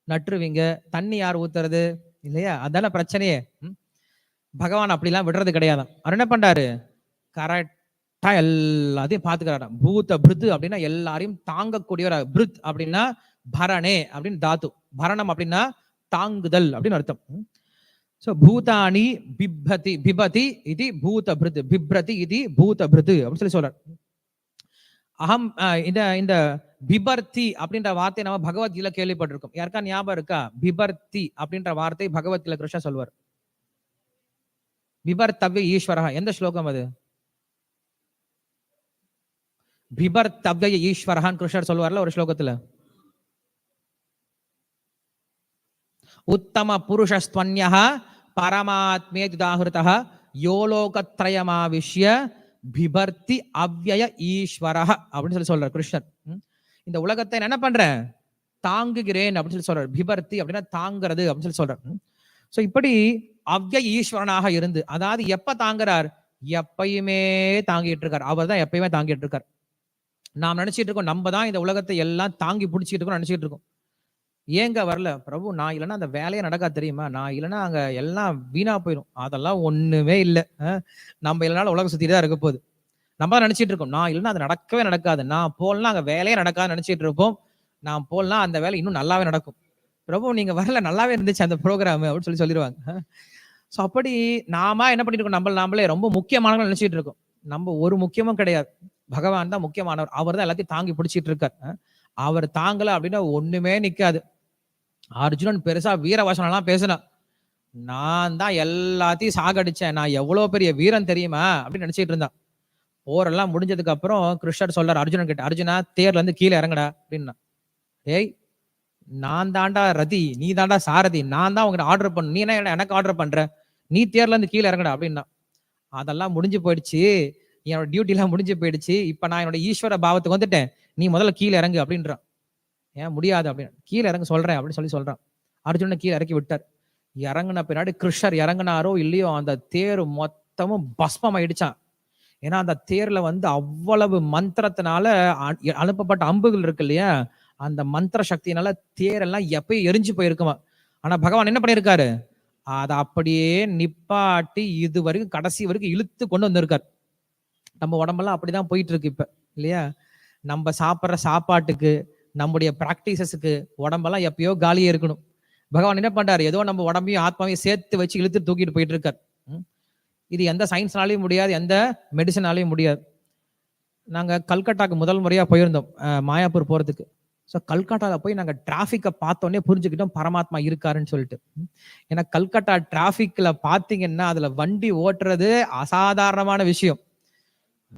நட்டுருவீங்க தண்ணி யார் ஊத்துறது? இல்லையா? அதான பிரச்சனையே. ம்? பகவான் அப்படிலாம் விடுறது கிடையாது அவர் என்ன பண்றாரு? கரெக்டா எல்லாத்தையும் பாத்துக்கிறாராம். பூத்த பிருத்து அப்படின்னா எல்லாரையும் தாங்கக்கூடியவர். பிருத் அப்படின்னா பரணே அப்படின்னு தாத்து. பரணம் அப்படின்னா தாங்குதல் அப்படின்னு அர்த்தம். ஸோ பூதானி பிபதி பிபதி இது பூத பிருத் பிப்ரதி இது பூத பிருத் அப்படின்னு சொல்லி சொல்றார். அகம் இந்த இந்த பிபர்த்தி அப்படின்ற வார்த்தை நம்ம பகவத்கீதையில கேள்விப்பட்டிருக்கோம். யாருக்கா ஞாபகம் இருக்கா? பிபர்த்தி அப்படின்ற வார்த்தை பகவத்கீதை கிருஷ்ணா சொல்வார் பிபர்த்தவ்ய ஈஸ்வரா எந்த ஸ்லோகம் அது? பிபர்த்தவ்ய ஈஸ்வரஹான் கிருஷ்ணர் சொல்வார்ல ஒரு ஸ்லோகத்துல. உத்தம புருஷஸ்துவன்யா பரமாத்மே துதாகிருதா யோலோகத்ரயமாவிஷ்ய பிபர்த்தி அவ்யய ஈஸ்வரஹ அப்படின்னு சொல்லி சொல்றார் கிருஷ்ணர். இந்த உலகத்தை நான் என்ன பண்றேன்? தாங்குகிறேன் அப்படின்னு சொல்லி சொல்றார். பிபர்த்தி அப்படின்னா தாங்குறது அப்படின்னு சொல்லி சொல்றார். சோ இப்படி அவ்ய ஈஸ்வரனாக இருந்து அதாவது எப்ப தாங்குறார்? எப்பயுமே தாங்கிட்டு இருக்கார். அவர் தான் எப்பயுமே தாங்கிட்டு இருக்கார். நாம் நினைச்சிட்டு இருக்கோம் நம்ம தான் இந்த உலகத்தை எல்லாம் தாங்கி பிடிச்சிட்டு இருக்கோம் நினைச்சிட்டு இருக்கோம். ஏங்க வரல? பிரபு நான் இல்லைன்னா அந்த வேலையே நடக்கா தெரியுமா? நான் இல்லைன்னா அங்க எல்லாம் வீணா போயிடும். அதெல்லாம் ஒண்ணுமே இல்லை. நம்ம இல்லைனாலும் உலகம் சுத்திட்டு தான் இருக்க போகுது. நம்ம தான் நினைச்சிட்டு இருக்கோம். நான் இல்லைன்னா அது நடக்கவே நடக்காது. நான் போகலன்னா அங்கே வேலையே நடக்காது நினைச்சிட்டு இருப்போம். நான் போகலாம் அந்த வேலை இன்னும் நல்லாவே நடக்கும். பிரபு நீங்க வரல நல்லாவே இருந்துச்சு அந்த ப்ரோக்ராம் அப்படின்னு சொல்லி சொல்லிடுவாங்க. ஸோ அப்படி நாம என்ன பண்ணிட்டு இருக்கோம்? நம்ம நாமளே ரொம்ப முக்கியமானவங்க நினைச்சிட்டு இருக்கோம். நம்ம ஒரு முக்கியமும் கிடையாது. பகவான் தான் முக்கியமானவர். அவர் தான் எல்லாத்தையும் தாங்கி பிடிச்சிட்டு இருக்கார். அவர் தாங்கல அப்படின்னா ஒண்ணுமே நிக்காது. அர்ஜுனன் பெருசா வீர எல்லாம் பேசினான் நான் தான் எல்லாத்தையும் சாகடிச்சேன். நான் எவ்வளவு பெரிய வீரன் தெரியுமா? அப்படின்னு நினைச்சிட்டு இருந்தான். போரெல்லாம் முடிஞ்சதுக்கு அப்புறம் கிருஷ்ணர் சொல்றார் அர்ஜுனன் கிட்ட அர்ஜுனா தேர்ல இருந்து கீழே இறங்கடா அப்படின்னா. ஏய் நான் தாண்டா ரதி நீ தாண்டா சாரதி நான் தான் உங்ககிட்ட ஆர்டர் பண்ண நீ என்ன எனக்கு ஆர்டர் பண்ற? நீ தேர்ல இருந்து கீழே இறங்கடா அப்படின்னா. அதெல்லாம் முடிஞ்சு போயிடுச்சு. என்னோட டியூட்டி எல்லாம் முடிஞ்சு போயிடுச்சு. இப்ப நான் என்னோட ஈஸ்வர பாவத்துக்கு வந்துட்டேன். நீ முதல்ல கீழே இறங்கு அப்படின்றான். ஏன் முடியாது அப்படின்னு. கீழே இறங்க சொல்றேன் அப்படின்னு சொல்லி சொல்றான். அர்ஜுனனை கீழே இறக்கி விட்டார். இறங்குன பின்னாடி கிருஷ்ணர் இறங்குனாரோ இல்லையோ அந்த தேர் மொத்தமும் பஸ்மம் ஆயிடுச்சான் ஏன்னா அந்த தேர்ல வந்து அவ்வளவு மந்திரத்தினால அ- அனுப்பப்பட்ட அம்புகள் இருக்கு இல்லையா? அந்த மந்திர சக்தியினால தேரெல்லாம் எப்பயும் எரிஞ்சு போயிருக்குமா ஆனா பகவான் என்ன பண்ணியிருக்காரு? அதை அப்படியே நிப்பாட்டி இது வரைக்கும் கடைசி வரைக்கும் இழுத்து கொண்டு வந்திருக்காரு. நம்ம உடம்பெல்லாம் அப்படிதான் போயிட்டு இருக்கு இப்ப இல்லையா? நம்ம சாப்பிட்ற சாப்பாட்டுக்கு நம்முடைய ப்ராக்டிசஸுக்கு உடம்பெல்லாம் எப்பயோ காலியே இருக்கணும். பகவான் என்ன பண்றாரு? ஏதோ நம்ம உடம்பையும் ஆத்மாவையும் சேர்த்து வச்சு இழுத்து தூக்கிட்டு போயிட்டு இருக்காரு இது எந்த சயின்ஸ்னாலையும் முடியாது எந்த மெடிசனாலையும் முடியாது. நாங்கள் கல்கட்டாக்கு முதல் முறையாக போயிருந்தோம் மாயாப்பூர் போகிறதுக்கு ஸோ கல்கட்டாவில் போய் நாங்கள் டிராஃபிக்கை பார்த்தோன்னே புரிஞ்சுக்கிட்டோம் பரமாத்மா இருக்காருன்னு சொல்லிட்டு. ஏன்னா கல்கட்டா டிராஃபிக்கில் பார்த்தீங்கன்னா அதில் வண்டி ஓட்டுறது அசாதாரணமான விஷயம்.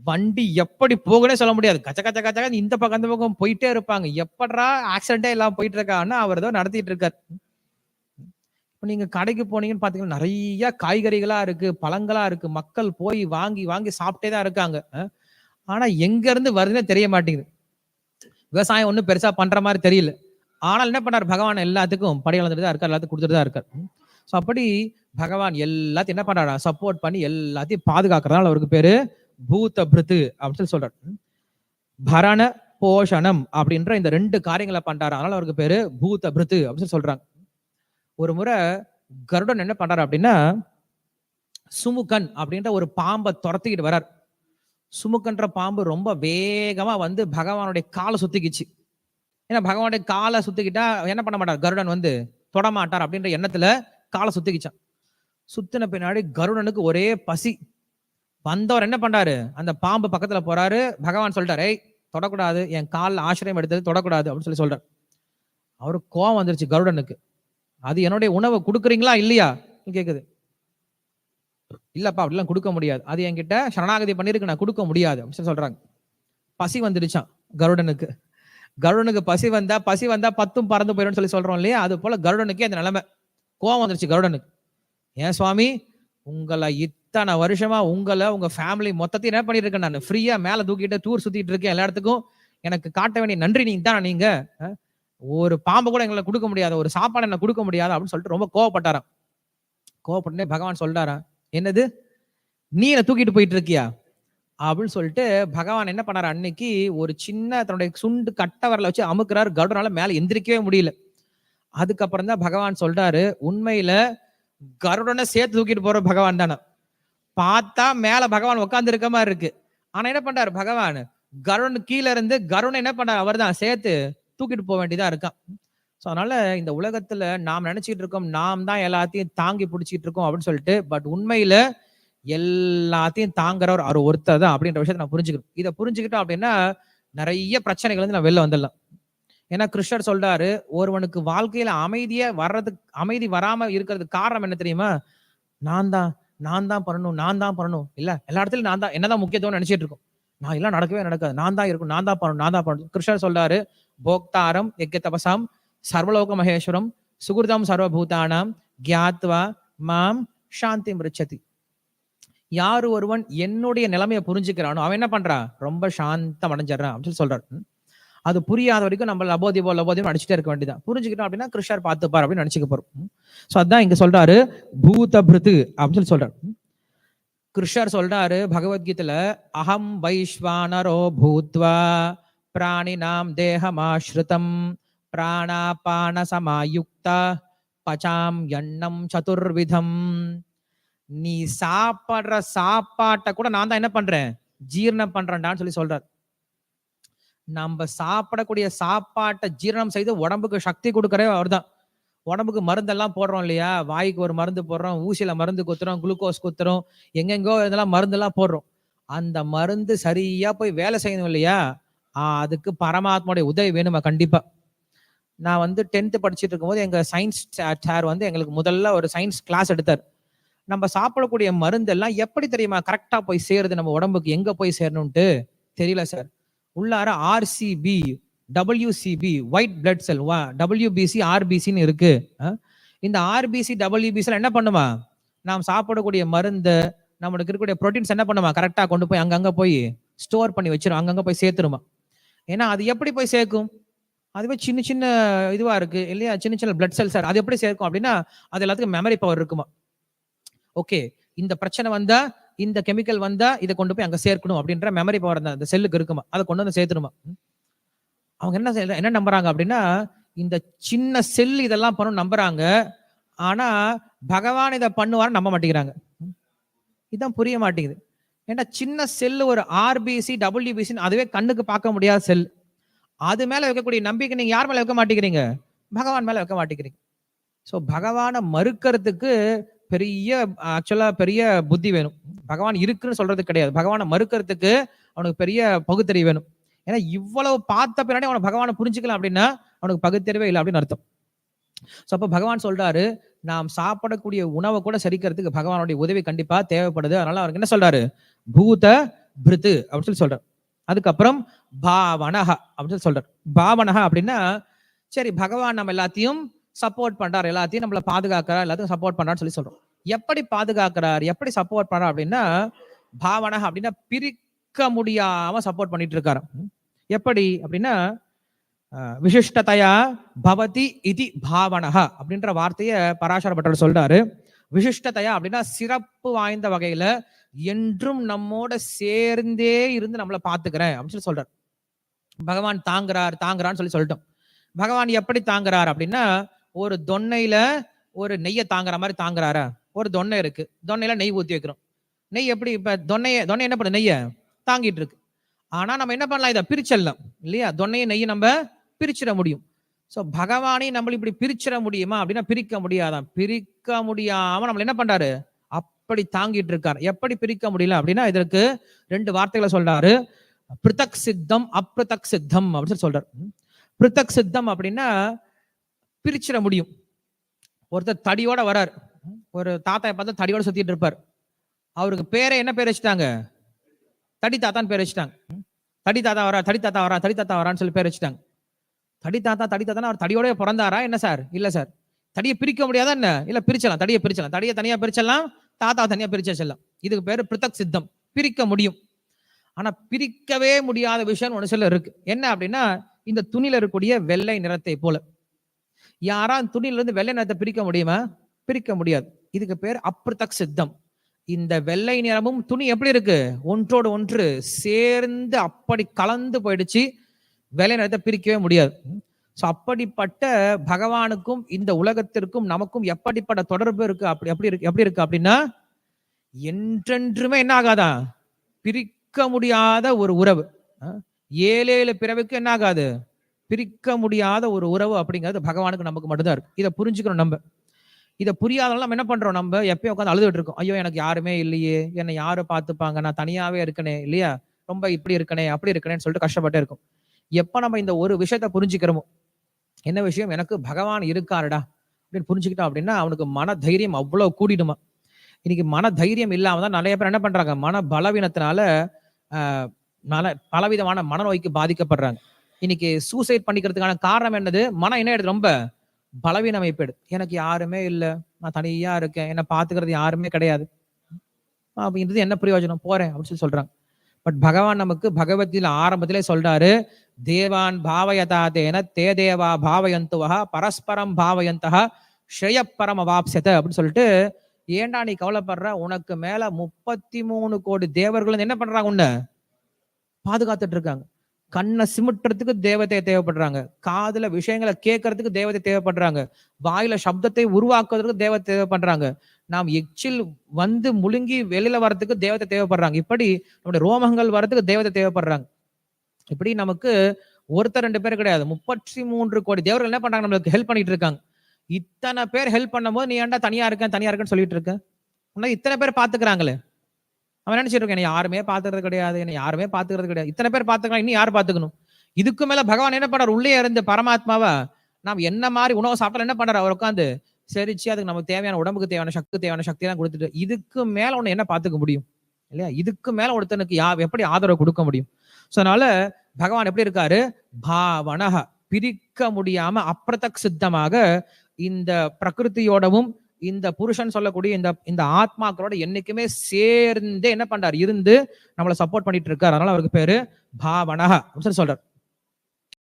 வண்டி எப்படி போகனே சொல்ல முடியாது. கச்ச கச்ச கச்ச இந்த பக்கம் அந்த பக்கம் போயிட்டே இருப்பாங்க. எப்படா ஆக்சிடென்டே எல்லாம் போயிட்டு இருக்கான்னு அவர் ஏதோ நடத்திட்டு இருக்காரு. இப்போ நீங்கள் கடைக்கு போனீங்கன்னு பார்த்தீங்கன்னா நிறைய காய்கறிகளாக இருக்குது பழங்களாக இருக்குது மக்கள் போய் வாங்கி வாங்கி சாப்பிட்டே தான் இருக்காங்க. ஆனால் எங்கேருந்து வருதுன்னே தெரிய மாட்டேங்குது. விவசாயம் ஒன்றும் பெருசாக பண்ணுற மாதிரி தெரியல. ஆனால் என்ன பண்ணார்? பகவான் எல்லாத்துக்கும் படி வளர்ந்துட்டு தான் இருக்கார் எல்லாத்துக்கும் கொடுத்துட்டு தான் இருக்கார். ஸோ அப்படி பகவான் எல்லாத்தையும் என்ன பண்றாரா? சப்போர்ட் பண்ணி எல்லாத்தையும் பாதுகாக்கிறதுனால அவருக்கு பேர் பூத்த பிருத்து அப்படின்னு சொல்லி சொல்கிறார் பரண போஷணம் அப்படின்ற இந்த ரெண்டு காரியங்களை பண்றாரு. அதனால அவருக்கு பேரு பூத்த பிருத்து அப்படின்னு சொல்லி சொல்றாங்க. ஒரு முறை கருடன் என்ன பண்றாரு அப்படின்னா சுமுகன் அப்படின்ற ஒரு பாம்பை துரத்திக்கிட்டு வரார். சுமுக்கன்ற பாம்பு ரொம்ப வேகமா வந்து பகவானுடைய காலை சுத்திக்கிச்சு. ஏன்னா பகவானுடைய காலை சுத்திக்கிட்டா என்ன பண்ண மாட்டார்? கருடன் வந்து தொடமாட்டார் அப்படின்ற எண்ணத்துல காலை சுத்திக்கிச்சான். சுத்தின பின்னாடி கருடனுக்கு ஒரே பசி. வந்தவர் என்ன பண்றாரு? அந்த பாம்பு பக்கத்துல போறாரு. பகவான் சொல்லிட்டாரு ஏய் தொடக்கூடாது. என் காலில் ஆசிரியம் எடுத்தது தொடக்கூடாது அப்படின்னு சொல்லி சொல்றாரு. அவருக்கு கோவம் வந்துருச்சு கருடனுக்கு. அது என்னுடைய உணவை கொடுக்குறீங்களா இல்லையா? கேட்குது இல்லப்பா அப்படிலாம் கொடுக்க முடியாது. அது என்கிட்ட சரணாகதி பண்ணிருக்கு நான் கொடுக்க முடியாது அப்படின்னு சொல்றாங்க. பசி வந்துடுச்சான் கருடனுக்கு. கருடனுக்கு பசி வந்தா பசி வந்தா பத்தும் பறந்து போயிடும்னு சொல்லி சொல்றோம் இல்லையா? அது போல கருடனுக்கே அந்த நிலைமை. கோவம் வந்துருச்சு கருடனுக்கு. ஏன் சுவாமி? உங்களை இத்தனை வருஷமா உங்களை உங்க ஃபேமிலி மொத்தத்தையும் என்ன பண்ணிட்டு இருக்கேன் நான்? ஃப்ரீயா மேல தூக்கிட்டு டூர் சுத்திட்டு இருக்கேன் எல்லா இடத்துக்கும். எனக்கு காட்ட வேண்டிய நன்றி நீங்க. தான் நீங்க ஒரு பாம்பு கூட எங்களை கொடுக்க முடியாது ஒரு சாப்பாடு என்ன கொடுக்க முடியாது அப்படின்னு சொல்லிட்டு ரொம்ப கோவப்பட்டாராம். கோவப்பட்டனே பகவான் சொல்றாராம் என்னது? நீ என்னை தூக்கிட்டு போயிட்டு இருக்கியா? அப்படின்னு சொல்லிட்டு பகவான் என்ன பண்ணாரு? அன்னைக்கு ஒரு சின்ன தன்னுடைய சுண்டு கட்ட வரல வச்சு அமுக்குறாரு. கருடனால மேல எந்திரிக்கவே முடியல. அதுக்கப்புறம் தான் பகவான் சொல்றாரு உண்மையில கருடனை சேர்த்து தூக்கிட்டு போற பகவான் தானே பார்த்தா மேல பகவான் உட்கார்ந்து இருக்க மாதிரி இருக்கு. ஆனா என்ன பண்றாரு பகவான்? கருடன் கீழ இருந்து கருடன் என்ன பண்றாரு அவர்தான் சேர்த்து தூக்கிட்டு போக வேண்டியதா இருக்கான் ஸோ அதனால இந்த உலகத்துல நாம் நினைச்சிட்டு இருக்கோம் நாம் தான் எல்லாத்தையும் தாங்கி பிடிச்சிட்டு இருக்கோம் அப்படின்னு சொல்லிட்டு பட் உண்மையில எல்லாத்தையும் தாங்குறவர் அவர் ஒருத்தர் தான் அப்படின்ற விஷயத்த நான் புரிஞ்சுக்கணும். இதை புரிஞ்சுக்கிட்டோம் அப்படின்னா நிறைய பிரச்சனைகள் வந்து நான் வெளில வந்துடலாம். ஏன்னா கிருஷ்ணர் சொல்றாரு ஒருவனுக்கு வாழ்க்கையில அமைதியே வர்றதுக்கு அமைதி வராம இருக்கிறதுக்கு காரணம் என்ன தெரியுமா? நான் தான் நான் தான் பண்ணணும் நான் தான் பண்ணணும். இல்ல எல்லா இடத்துலயும் நான் தான். என்னதான் முக்கியத்துவம் நினைச்சிட்டு இருக்கோம். நான் எல்லாம் நடக்கவே நடக்காது. நான் தான் இருக்கும் நான் தான் பண்ணணும் நான் தான் பண்ணணும். கிருஷ்ணர் சொல்றாரு போக்தாரம் எக்க தபசாம் சர்வலோக மகேஸ்வரம் சுகிருதம் சர்வபூதானாம் கியாத்வா மாம் சாந்தி மிருச்சதி. யார் ஒருவன் என்னுடைய நிலைமையை புரிஞ்சுக்கிறானோ அவன் என்ன பண்றான்? ரொம்ப சாந்தம் அடைஞ்சிடறான் அப்படின்னு சொல்லி சொல்றாரு. அது புரியாத வரைக்கும் நம்ம லபோதிபோ லபோதிபோ அடிச்சுட்டே இருக்க வேண்டியதான் புரிஞ்சுக்கிட்டோம் அப்படின்னா கிருஷ்ணர் பார்த்துப்பார் அப்படின்னு நினைச்சுக்க போறோம். ஸோ அதான் இங்க சொல்றாரு பூத பிருத்து அப்படின்னு சொல்லி சொல்றாரு. கிருஷ்ணர் சொல்றாரு பகவத்கீதையில அகம் வைஸ்வானரோ பூத்வா பிராணினாம் தேகமாஸ்ருதம் பிராணாபான சமாயுக்தா பச்சாம் எண்ணம் சதுர்விதம். நீ சாப்பிடுற சாப்பாட்டை கூட நான் தான் என்ன பண்றேன்? ஜீரணம் பண்றேன்டான்னு சொல்லி சொல்றார். நம்ம சாப்பிடக்கூடிய சாப்பாட்டை ஜீரணம் செய்து உடம்புக்கு சக்தி கொடுக்கறே அவர்தான். உடம்புக்கு மருந்தெல்லாம் போடுறோம் இல்லையா? வாய்க்கு ஒரு மருந்து போடுறோம் ஊசியில மருந்து குத்துறோம் குளுக்கோஸ் குத்துறோம் எங்கெங்கோ இதெல்லாம் மருந்தெல்லாம் போடுறோம். அந்த மருந்து சரியா போய் வேலை செய்யணும் இல்லையா? அதுக்கு பரமாத்மாவுடைய உதவி வேணுமா? கண்டிப்பா. நான் வந்து டென்த்து படிச்சுட்டு இருக்கும்போது எங்க சயின்ஸ் சார் வந்து எங்களுக்கு முதல்ல ஒரு சயின்ஸ் கிளாஸ் எடுத்தார். நம்ம சாப்பிடக்கூடிய மருந்து எல்லாம் எப்படி தெரியுமா? கரெக்டா போய் சேருது நம்ம உடம்புக்கு? எங்க போய் சேரணும்ட்டு தெரியல சார் உள்ளார RCB WCB white blood cell WBC ஆர்பிசின்னு இருக்கு. இந்த ஆர்பிசி டபிள்யூபிசி என்ன பண்ணுமா? நாம் சாப்பிடக்கூடிய மருந்து நம்மளுக்கு இருக்கக்கூடிய ப்ரோட்டீன்ஸ் என்ன பண்ணுமா? கரெக்டாக கொண்டு போய் அங்கங்கே போய் ஸ்டோர் பண்ணி வச்சிரும் அங்கங்கே போய் சேர்த்துருமா. ஏன்னா அது எப்படி போய் சேர்க்கும்? அதுவே சின்ன சின்ன இதுவாக இருக்கு இல்லையா? சின்ன சின்ன பிளட் செல்ஸ் அது எப்படி சேர்க்கும் அப்படின்னா அது எல்லாத்துக்கும் மெமரி பவர் இருக்குமா? ஓகே இந்த பிரச்சனை வந்தா இந்த கெமிக்கல் வந்தா இதை கொண்டு போய் அங்கே சேர்க்கணும் அப்படின்ற மெமரி பவர் அந்த அந்த செல்லுக்கு இருக்குமா? அதை கொண்டு வந்து சேர்த்துருமா? அவங்க என்ன செய்ய- என்ன நம்புறாங்க அப்படின்னா இந்த சின்ன செல் இதெல்லாம் பண்ண நம்புறாங்க. ஆனா பகவான் இதை பண்ணுவான்னு நம்ப மாட்டேங்கிறாங்க. இதுதான் இதான் புரிய மாட்டேங்குது. ஏன்னா சின்ன செல் ஒரு ஆர்பிசி டபிள்யூபிசின்னு அதுவே கண்ணுக்கு பார்க்க முடியாத செல். அது மேல வைக்கக்கூடிய நம்பிக்கை நீங்க யார் மேல வைக்க மாட்டேங்கிறீங்க? பகவான் மேல வைக்க மாட்டேங்கிறீங்க. ஸோ பகவானை மறுக்கிறதுக்கு பெரிய ஆக்சுவலா பெரிய புத்தி வேணும். பகவான் இருக்குன்னு சொல்றது கிடையாது. பகவானை மறுக்கிறதுக்கு அவனுக்கு பெரிய பகுத்தறி வேணும். ஏன்னா இவ்வளவு பார்த்த பின்னாடி அவனை பகவானை புரிஞ்சுக்கலாம் அப்படின்னா அவனுக்கு பகுத்தறிவே இல்லை அப்படின்னு அர்த்தம். ஸோ அப்போ பகவான் சொல்றாரு நாம் சாப்பிடக்கூடிய உணவை கூட சரிக்கிறதுக்கு பகவானுடைய உதவி கண்டிப்பா தேவைப்படுது. அதனால அவருக்கு என்ன சொல்றாரு? பூத பிருத்து அப்படின்னு சொல்லி சொல்றாரு. அதுக்கப்புறம் பாவனஹா அப்படின்னு சொல்லி சொல்றார். பாவனஹா அப்படின்னா சரி பகவான் நம்ம எல்லாத்தையும் சப்போர்ட் பண்றார். எல்லாத்தையும் நம்மள பாதுகாக்கிறார். எல்லாத்தையும் சப்போர்ட் பண்றான்னு சொல்லி சொல்றோம். எப்படி பாதுகாக்கிறார்? எப்படி சப்போர்ட் பண்றார் அப்படின்னா பாவனஹ அப்படின்னா பிரிக்க முடியாம சப்போர்ட் பண்ணிட்டு இருக்காரு எப்படி? அப்படின்னா விசிஷ்டதையா பவதி இதி பாவனக அப்படின்ற வார்த்தையை பராசர பட்டர் சொல்றாரு. விசிஷ்டதையா அப்படின்னா சிறப்பு வாய்ந்த வகையில என்றும் நம்மோட சேர்ந்தே இருந்து நம்மளை பாத்துக்கிறேன் அப்படின்னு சொல்லி சொல்றாரு. பகவான் தாங்குறார் தாங்குறான்னு சொல்லி சொல்லிட்டோம். பகவான் எப்படி தாங்குறார் அப்படின்னா ஒரு தொன்னையில ஒரு நெய்யை தாங்குற மாதிரி தாங்குறாரா? ஒரு தொன்னை இருக்கு. தொன்னையில நெய் ஊத்தி வைக்கிறோம். நெய் எப்படி இப்ப தொன்னைய தொன்னை என்ன பண்ணு நெய்யை தாங்கிட்டு இருக்கு ஆனா நம்ம என்ன பண்ணலாம்? இதை பிரிச்சிடலாம். இல்லையா? தொன்னையும் நெய்யும் நம்ம பிரிச்சிட முடியும். ஸோ பகவானை நம்மள இப்படி பிரிச்சிட முடியுமா? அப்படின்னா பிரிக்க முடியாதான். பிரிக்க முடியாம நம்மள என்ன பண்றாரு? அப்படி தாங்கிட்டு இருக்காரு எப்படி பிரிக்க முடியல அப்படின்னா இதற்கு ரெண்டு வார்த்தைகளை சொல்றாரு. பிருத்தக் சித்தம் அப்ருதக் சித்தம் அப்படின்னு சொல்லி சொல்றாரு. பிருத்தக் சித்தம் அப்படின்னா பிரிச்சிட முடியும். ஒருத்தர் தடியோட வரார். ஒரு தாத்தாவை பார்த்தா தடியோட சுத்திட்டு இருப்பார். அவருக்கு பேரை என்ன பேர் வச்சுட்டாங்க? தடி தாத்தான்னு பேர் வச்சுட்டாங்க. தடி தாத்தா வரா தடி தாத்தா வரா தடி தாத்தா வரான்னு சொல்லி பேர் வச்சுட்டாங்க. தடி தாத்தா தடி தாத்தா அவர் தடியோடய பிறந்தாரா? என்ன சார்? இல்லை சார். தடியை பிரிக்க முடியாதா என்ன? இல்லை பிரிச்சலாம் தடியை பிரிச்சலாம். தடியை தனியாக பிரிச்சலாம் தாத்தா தனியாக பிரிச்சு வச்சிடலாம். இதுக்கு பேர் பிரித்தக் சித்தம். பிரிக்க முடியும். ஆனால் பிரிக்கவே முடியாத விஷயம் ஒன்று சொல்ல இருக்கு. என்ன அப்படின்னா இந்த துணியில் இருக்கக்கூடிய வெள்ளை நிறத்தை போல. யாரா துணியிலிருந்து வெள்ளை நிறத்தை பிரிக்க முடியுமா? பிரிக்க முடியாது. இதுக்கு பேர் அப்ருதக் சித்தம். இந்த வெள்ளை நிறமும் துணி எப்படி இருக்கு? ஒன்றோடு ஒன்று சேர்ந்து அப்படி கலந்து போயிடுச்சு. வெள்ளை நிறத்தை பிரிக்கவே முடியாது. ஸோ அப்படிப்பட்ட பகவானுக்கும் இந்த உலகத்திற்கும் நமக்கும் எப்படிப்பட்ட தொடர்பு இருக்கு? அப்படி எப்படி இருக்கு? எப்படி இருக்கு அப்படின்னா என்றென்றுமே என்ன ஆகாதா? பிரிக்க முடியாத ஒரு உறவு. ஏழு ஏழு பிறவுக்கு என்ன ஆகாது? பிரிக்க முடியாத ஒரு உறவு அப்படிங்கிறது பகவானுக்கு நமக்கு மட்டும்தான் இருக்கு. இதை புரிஞ்சுக்கணும் நம்ம. இதை புரியாதனால நம்ம என்ன பண்றோம்? நம்ம எப்பயும் உட்காந்து அழுதுட்டு இருக்கோம். ஐயோ எனக்கு யாருமே இல்லையே. என்னை யாரு பார்த்துப்பாங்க. நான் தனியாவே இருக்கனே இல்லையா? ரொம்ப இப்படி இருக்கனே அப்படி இருக்கனேன்னு சொல்லிட்டு கஷ்டப்பட்டே இருக்கும். எப்ப நம்ம இந்த ஒரு விஷயத்த புரிஞ்சுக்கிறோமோ? என்ன விஷயம்? எனக்கு பகவான் இருக்காருடா அப்படின்னு புரிஞ்சுக்கிட்டோம் அப்படின்னா அவனுக்கு மன தைரியம் அவ்வளவு கூடிடுமா? இன்னைக்கு மன தைரியம் இல்லாம தான் நிறைய பேர் என்ன பண்றாங்க? மன பலவீனத்தினால பல நல பலவிதமான மனநோய்க்கு பாதிக்கப்படுறாங்க. இன்னைக்கு சூசைட் பண்ணிக்கிறதுக்கான காரணம் என்னது? மன என்ன ரொம்ப பலவீன அமைப்பேடு எனக்கு யாருமே இல்லை. நான் தனியா இருக்கேன். என்னை பாத்துக்கிறது யாருமே கிடையாது. அப்படின்றது என்ன பிரயோஜனம்? போறேன் அப்படின்னு சொல்லி சொல்றாங்க. பட் பகவான் நமக்கு பகவத்தில் ஆரம்பத்திலே சொல்றாரு தேவான் பாவயதா தேன தே தேவா பாவயந்துவா பரஸ்பரம் பாவயந்தா ஸ்ரேயப்பரம் அவாப்சத அப்படின்னு சொல்லிட்டு ஏண்டா நீ கவலைப்படுற? உனக்கு மேல முப்பத்தி மூணு கோடி தேவர்கள் என்ன பண்றாங்க உன்ன? பாதுகாத்துட்டு இருக்காங்க. கண்ணை சிமிட்டுறதுக்கு தேவதை தேவைப்படுறாங்க. காதுல விஷயங்களை கேட்கறதுக்கு தேவதை தேவைப்படுறாங்க. வாயில சப்தத்தை உருவாக்குவதற்கு தேவதை தேவைப்படுறாங்க. நாம் எச்சில் வந்து முழுங்கி வெளியில வர்றதுக்கு தேவதை தேவைப்படுறாங்க. இப்படி நம்முடைய ரோமங்கள் வர்றதுக்கு தேவதை தேவைப்படுறாங்க. இப்படி நமக்கு ஒருத்தர் ரெண்டு பேர் கிடையாது. முப்பத்தி மூன்று கோடி தேவர்கள் என்ன பண்றாங்க? நம்மளுக்கு ஹெல்ப் பண்ணிட்டு இருக்காங்க. இத்தனை பேர் ஹெல்ப் பண்ணும்போது நீ ஏன்டா தனியா இருக்கேன் தனியா இருக்கேன்னு சொல்லிட்டு இருக்க? இத்தனை பேர் பாத்துக்கிறாங்களே அவன் நினைச்சிட்டு என்னை யாருமே பாத்துக்கிறது கிடையாது. என்னை யாருமே பாத்துக்கிறது கிடையாது. இத்தனை பேர் பாத்துக்கலாம் இன்னும் யார் பாத்துக்கணும் இதுக்கு மேல பகவான் என்ன பண்றார் உள்ளே இருந்து பரமாத்மாவா நாம் என்ன மாதிரி உணவு சாப்பிட்டாலும் என்ன பண்றாரு? அவர் உட்காந்து சரிச்சு அதுக்கு நமக்கு தேவையான உடம்புக்கு தேவையான சக்தி தேவையான சக்தி எல்லாம் கொடுத்துட்டு இதுக்கு மேல உன்னை என்ன பாத்துக்க முடியும்? இல்லையா? இதுக்கு மேல ஒருத்தனுக்கு யா எப்படி ஆதரவு கொடுக்க முடியும்? சோ அதனால பகவான் எப்படி இருக்காரு? பாவனக பிரிக்க முடியாம அப்பிரதக் சித்தமாக இந்த பிரகிருதியோடவும் இந்த புருஷன் சொல்லக்கூடிய இந்த இந்த ஆத்மாக்களோட என்னைக்குமே சேர்ந்து என்ன பண்றாரு? இருந்து நம்மளை சப்போர்ட் பண்ணிட்டு இருக்காரு. அதனால அவருக்கு பேரு பாவனக அப்படின்னு சொல்லி சொல்றாரு.